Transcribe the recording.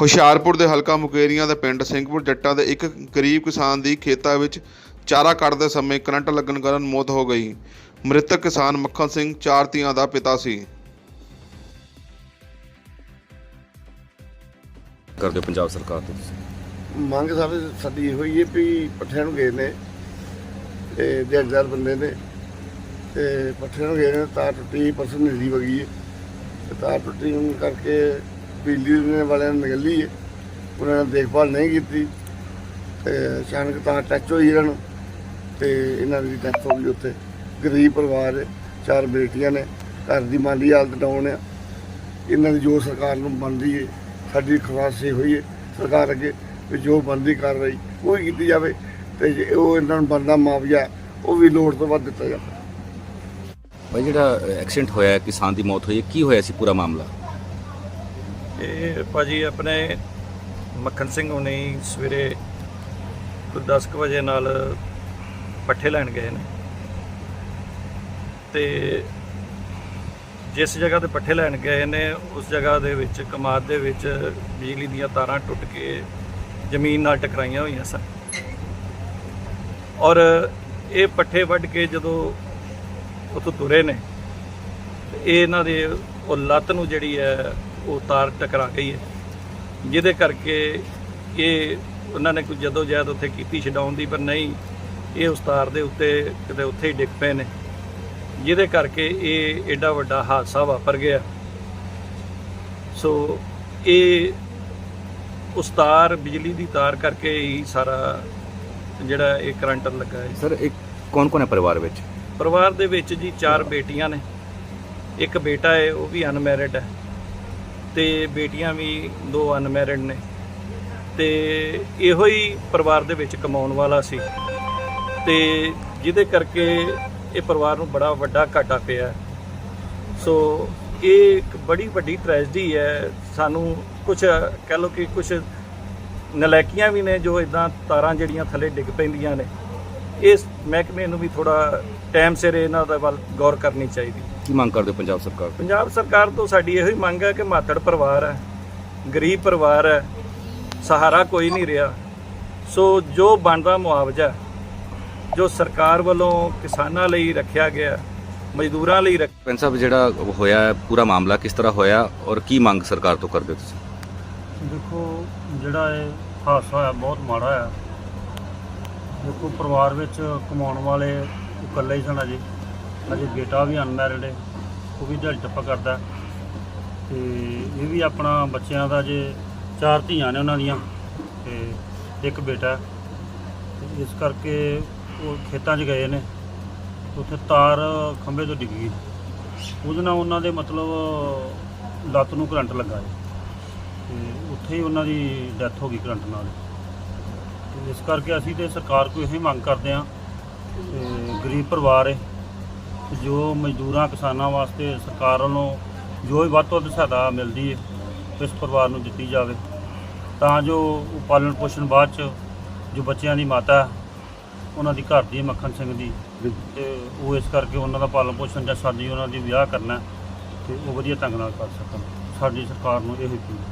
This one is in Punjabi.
ਹੁਸ਼ਿਆਰਪੁਰ ਦੇ ਹਲਕਾ ਮੁਕੇਰੀਆਂ ਦੇ ਪਿੰਡ ਸਿੰਘਪੁਰ ਜੱਟਾਂ ਦੇ ਇੱਕ ਗਰੀਬ ਕਿਸਾਨ ਦੀ ਖੇਤਾਂ ਵਿੱਚ ਚਾਰਾ ਕੱਟਦੇ ਸਮੇਂ ਕਰੰਟ ਲੱਗਣ ਕਾਰਨ ਮੌਤ ਹੋ ਗਈ। ਮ੍ਰਿਤਕ ਕਿਸਾਨ ਮੱਖਣ ਸਿੰਘ ਚਾਰ ਧੀਆਂ ਦਾ ਪਿਤਾ ਸੀ। ਕਰਦੇ ਪੰਜਾਬ ਸਰਕਾਰ ਤੋਂ ਤੁਸੀਂ? ਮੰਗ ਸਾਰੇ ਸਾਡੀ ਇਹੋ ਹੀ ਹੈ ਵੀ ਪੱਠਿਆਂ ਨੂੰ ਗਏ ਨੇ ਤੇ ਦਿਹਾੜੀਦਾਰ ਬੰਦੇ ਨੇ ਤੇ ਪੱਠਿਆਂ ਨੂੰ ਗਏ ਨੇ ਤਾਰ ਟੁੱਟੀ ਪਰਸੋਂ ਨਦੀ ਵਗੀ ਹੈ ਤੇ ਤਾਰ ਟੁੱਟੀ ਹੋਣ ਕਰਕੇ ਬਿਜਲੀ ਦੇ ਵਾਲਿਆਂ ਨੇ ਨਿਕਲੀ ਹੈ। ਉਹਨਾਂ ਨੇ ਦੇਖਭਾਲ ਨਹੀਂ ਕੀਤੀ ਤੇ ਅਚਾਨਕ ਤਾਂ ਟੱਚ ਹੋਈ ਇਹਨਾਂ ਨੂੰ ਤੇ ਇਹਨਾਂ ਦੀ ਡੈਥ ਹੋ ਗਈ ਉੱਥੇ। ਗਰੀਬ ਪਰਿਵਾਰ ਹੈ, ਚਾਰ ਬੇਟੀਆਂ ਨੇ, ਘਰ ਦੀ ਮਾਲੀ ਹਾਲਤ ਡਾਊਨ ਆ। ਇਹਨਾਂ ਦੀ ਜੋ ਸਰਕਾਰ ਨੂੰ ਬਣਦੀ ਹੈ, ਸਾਡੀ ਖਵਾਸ ਇਹ ਹੋਈ ਹੈ, ਸਰਕਾਰ ਅੱਗੇ ਵੀ ਜੋ ਬਣਦੀ ਕਾਰਵਾਈ ਉਹ ਹੀ ਕੀਤੀ ਜਾਵੇ ਤੇ ਜੇ ਉਹ ਇਹਨਾਂ ਨੂੰ ਬਣਦਾ ਮੁਆਵਜ਼ਾ, ਉਹ ਵੀ ਲੋੜ ਤੋਂ ਵੱਧ ਦਿੱਤਾ ਜਾਵੇ। ਭਾਈ ਜਿਹੜਾ ਐਕਸੀਡੈਂਟ ਹੋਇਆ, ਕਿਸਾਨ ਦੀ ਮੌਤ ਹੋਈ ਹੈ ਕੀ ਹੋਇਆ ਸੀ ਪੂਰਾ ਮਾਮਲਾ? ਇਹ ਭਾਜੀ ਆਪਣੇ ਮੱਖਣ ਸਿੰਘ ਹੁਣੀ ਸਵੇਰੇ ਕੋਈ 10 ਕੁ ਵਜੇ ਨਾਲ ਪੱਠੇ ਲੈਣ ਗਏ ਨੇ। ਤੇ ਜਿਸ ਜਗ੍ਹਾ ਤੇ ਪੱਠੇ ਲੈਣ ਗਏ ਨੇ, ਉਸ ਜਗ੍ਹਾ ਦੇ ਵਿੱਚ, ਕਮਾਦ ਦੇ ਵਿੱਚ ਬਿਜਲੀ ਦੀਆਂ ਤਾਰਾਂ ਟੁੱਟ ਕੇ ਜ਼ਮੀਨ ਨਾਲ ਟਕਰਾਈਆਂ ਹੋਈਆਂ ਸਨ। ਔਰ ਇਹ ਪੱਠੇ ਵੱਢ ਕੇ ਜਦੋਂ ਉੱਥੋਂ ਤੁਰੇ ਨੇ ਇਹ ਇਹਨਾਂ ਦੇ ਉਹ ਲੱਤ ਨੂੰ ਜਿਹੜੀ ਹੈ ਉਹ ਤਾਰ ਟਕਰਾ ਗਈ ਹੈ। ਜਿਹਦੇ ਕਰਕੇ ਇਹ ਉਹਨਾਂ ਨੇ ਕੋਈ ਜਦੋਂ ਜਹਿਦ ਉੱਥੇ ਕੀਤੀ ਛਡਾਉਣ ਦੀ ਪਰ ਨਹੀਂ ਇਹ ਉਸ ਤਾਰ ਦੇ ਉੱਤੇ ਕਿਤੇ ਉੱਥੇ ਹੀ ਡਿੱਗ ਪਏ ਨੇ। ਜਿਹਦੇ ਕਰਕੇ ਇਹ ਐਡਾ ਵੱਡਾ ਹਾਦਸਾ ਵਾਪਰ ਗਿਆ। ਸੋ ਇਹ ਉਸ ਤਾਰ ਬਿਜਲੀ ਦੀ ਤਾਰ ਕਰਕੇ ਹੀ ਸਾਰਾ ਜਿਹੜਾ ਇਹ ਕਰੰਟ ਲੱਗਾ ਹੈ। ਸਰ ਇੱਕ ਕੌਣ ਕੌਣ ਹੈ ਪਰਿਵਾਰ ਵਿੱਚ? ਪਰਿਵਾਰ ਦੇ ਵਿੱਚ ਜੀ ਚਾਰ ਬੇਟੀਆਂ ਨੇ। ਇੱਕ ਬੇਟਾ ਹੈ ਉਹ ਵੀ ਅਨਮੈਰਿਡ ਹੈ। ਤੇ ਬੇਟੀਆਂ ਵੀ ਦੋ ਅਨਮੈਰਿਡ ਨੇ ਤੇ ਇਹੋ ਹੀ ਪਰਿਵਾਰ ਦੇ ਵਿੱਚ ਕਮਾਉਣ ਵਾਲਾ ਸੀ ਤੇ ਜਿਹਦੇ ਕਰਕੇ ਇਹ ਪਰਿਵਾਰ ਨੂੰ ਬੜਾ ਵੱਡਾ ਘਾਟਾ ਪਿਆ। ਸੋ ਇਹ ਇੱਕ ਬੜੀ ਵੱਡੀ ਟ੍ਰੈਜਡੀ ਹੈ। ਸਾਨੂੰ ਕੁਝ ਕਹਿ ਲਓ ਕਿ ਕੁਝ ਨਲਾਇਕੀਆਂ ਵੀ ਨੇ ਜੋ ਇਦਾਂ ਤਾਰਾਂ ਜਿਹੜੀਆਂ ਥੱਲੇ ਡਿੱਗ ਪੈਂਦੀਆਂ ਨੇ। ਇਸ ਮਹਿਕਮੇ ਨੂੰ ਵੀ ਥੋੜਾ ਟਾਈਮ ਸਿਰ ਇਹਨਾਂ ਦਾ ਵੱਲ ਗੌਰ ਕਰਨੀ ਚਾਹੀਦੀ। ਕੀ ਮੰਗ ਕਰਦੇ ਹੋ ਪੰਜਾਬ ਸਰਕਾਰ ਤੋਂ? ਪੰਜਾਬ ਸਰਕਾਰ ਤੋਂ ਸਾਡੀ ਇਹੋ ਹੀ ਮੰਗ ਹੈ ਕਿ ਮਾਤੜ ਪਰਿਵਾਰ ਹੈ ਗਰੀਬ ਪਰਿਵਾਰ ਹੈ ਸਹਾਰਾ ਕੋਈ ਨਹੀਂ ਰਿਹਾ। ਸੋ ਜੋ ਬਣਦਾ ਮੁਆਵਜ਼ਾ ਜੋ ਸਰਕਾਰ ਵੱਲੋਂ ਕਿਸਾਨਾਂ ਲਈ ਰੱਖਿਆ ਗਿਆ ਮਜ਼ਦੂਰਾਂ ਲਈ ਰੱਖ ਪੈਨ ਸਾਹਿਬ ਜਿਹੜਾ ਹੋਇਆ ਹੈ, ਪੂਰਾ ਮਾਮਲਾ ਕਿਸ ਤਰ੍ਹਾਂ ਹੋਇਆ ਔਰ ਕੀ ਮੰਗ ਸਰਕਾਰ ਤੋਂ ਕਰਦੇ ਹੋ ਤੁਸੀਂ? ਦੇਖੋ ਜਿਹੜਾ ਇਹ ਹਾਦਸਾ ਹੋਇਆ ਬਹੁਤ ਮਾੜਾ ਆ ਦੇਖੋ ਪਰਿਵਾਰ ਵਿੱਚ ਕਮਾਉਣ ਵਾਲੇ ਇਕੱਲੇ ਹੀ ਸਨ ਅਜੇ। ਅਜੇ ਬੇਟਾ ਵੀ ਅਨਮੈਰਿਡ ਹੈ ਉਹ ਵੀ ਦਿਹਾੜੀ ਟੱਪਾ ਕਰਦਾ। ਤੇ ਇਹ ਵੀ ਆਪਣਾ ਬੱਚਿਆਂ ਦਾ ਜੇ ਚਾਰ ਧੀਆਂ ਨੇ ਉਹਨਾਂ ਦੀਆਂ, ਤੇ ਇੱਕ ਬੇਟਾ। ਤੇ ਇਸ ਕਰਕੇ ਉਹ ਖੇਤਾਂ 'ਚ ਗਏ ਨੇ। ਉੱਥੇ ਤਾਰ ਖੰਭੇ ਤੋਂ ਡਿੱਗ। ਗਈ ਉਹਦੇ ਨਾਲ ਉਹਨਾਂ ਦੇ ਮਤਲਬ ਲੱਤ ਨੂੰ ਕਰੰਟ ਲੱਗਾ ਹੈ ਤੇ ਉੱਥੇ ਹੀ ਉਹਨਾਂ ਦੀ ਡੈਥ ਹੋ ਗਈ ਕਰੰਟ ਨਾਲ। ਤੇ ਇਸ ਕਰਕੇ ਅਸੀਂ ਤੇ ਸਰਕਾਰ ਕੋਲ ਇਹ ਮੰਗ ਕਰਦੇ ਹਾਂ ਗਰੀਬ ਪਰਿਵਾਰ ਹੈ ਜੋ ਮਜ਼ਦੂਰਾਂ ਕਿਸਾਨਾਂ ਵਾਸਤੇ ਸਰਕਾਰ ਵੱਲੋਂ ਜੋ ਵੀ ਵੱਧ ਤੋਂ ਵੱਧ ਸਹਾਇਤਾ ਮਿਲਦੀ ਹੈ ਇਸ ਪਰਿਵਾਰ ਨੂੰ ਦਿੱਤੀ ਜਾਵੇ। ਤਾਂ ਜੋ ਉਹ ਪਾਲਣ ਪੋਸ਼ਣ ਬਾਅਦ ਚ ਜੋ ਬੱਚਿਆਂ ਦੀ ਮਾਤਾ ਉਹਨਾਂ ਦੀ ਘਰ ਦੀ ਹੈ ਮੱਖਣ ਸਿੰਘ ਦੀ ਤੇ ਉਹ ਇਸ ਕਰਕੇ ਉਹਨਾਂ ਦਾ ਪਾਲਣ ਪੋਸ਼ਣ ਜਾਂ ਸਾਡੀ ਉਹਨਾਂ ਦੀ ਵਿਆਹ ਕਰਨਾ ਤੇ ਉਹ ਵਧੀਆ ਢੰਗ ਨਾਲ ਕਰ ਸਕਣ। ਸਾਡੀ ਸਰਕਾਰ ਨੂੰ ਇਹ ਹੈ।